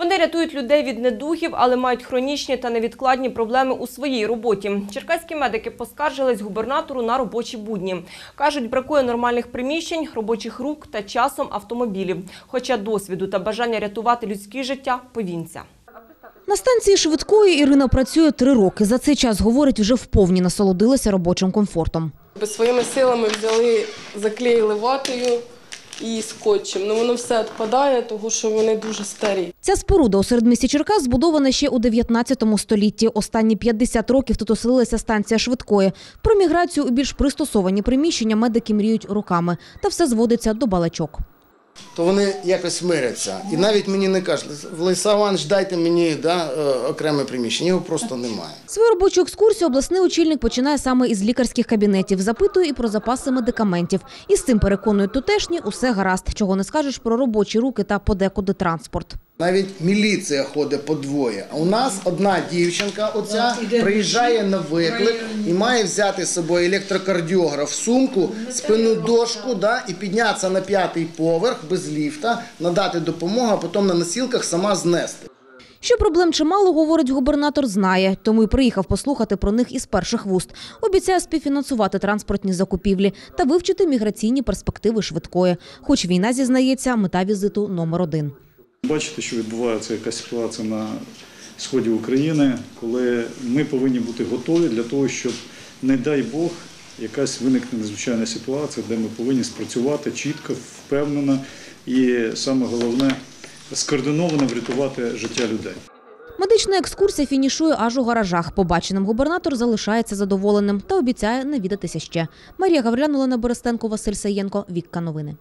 Вони рятують людей від недугів, але мають хронічні та невідкладні проблеми у своїй роботі. Черкаські медики поскаржились губернатору на робочі будні. Кажуть, бракує нормальних приміщень, робочих рук та часом автомобілів. Хоча досвіду та бажання рятувати людські життя повінця. На станції швидкої Ірина працює три роки. За цей час, говорить, вже вповні насолодилася робочим комфортом. Своїми силами взяли, заклеїли ватою і скотчем. Ну воно все відпадає, тому що вони дуже старі. Ця споруда у середмісті Черкас збудована ще у 19 столітті. Останні 50 років тут оселилася станція швидкої. Про міграцію у більш пристосовані приміщення медики мріють руками, Та все зводиться до балачок. То вони якось миряться. І навіть мені не кажуть, Лиса Іванович, дайте мені да, е, окреме приміщення. Його просто немає. Свою робочу екскурсію обласний очільник починає саме із лікарських кабінетів. Запитує і про запаси медикаментів. І з цим переконують тутешні, усе гаразд. Чого не скажеш про робочі руки та подекуди транспорт. Навіть міліція ходить по двоє. А у нас одна дівчинка, оця приїжджає на виклик і має взяти з собою електрокардіограф, сумку, спину дошку, да, і піднятися на п'ятий поверх без ліфта, надати допомогу, а потім на носілках сама знести. Що проблем чимало, говорить губернатор, знає, тому й приїхав послухати про них із перших вуст. Обіцяє співфінансувати транспортні закупівлі та вивчити міграційні перспективи швидкої. Хоч війна зізнається, мета візиту номер один. Бачите, що відбувається якась ситуація на сході України, коли ми повинні бути готові для того, щоб, не дай Бог, якась виникне надзвичайна ситуація, де ми повинні спрацювати чітко, впевнено і саме головне скоординовано врятувати життя людей. Медична екскурсія фінішує аж у гаражах. Побаченим губернатор залишається задоволеним та обіцяє навідатися ще. Марія Гаврилян, Олена Берестенко, Василь Саєнко. Вікка новини.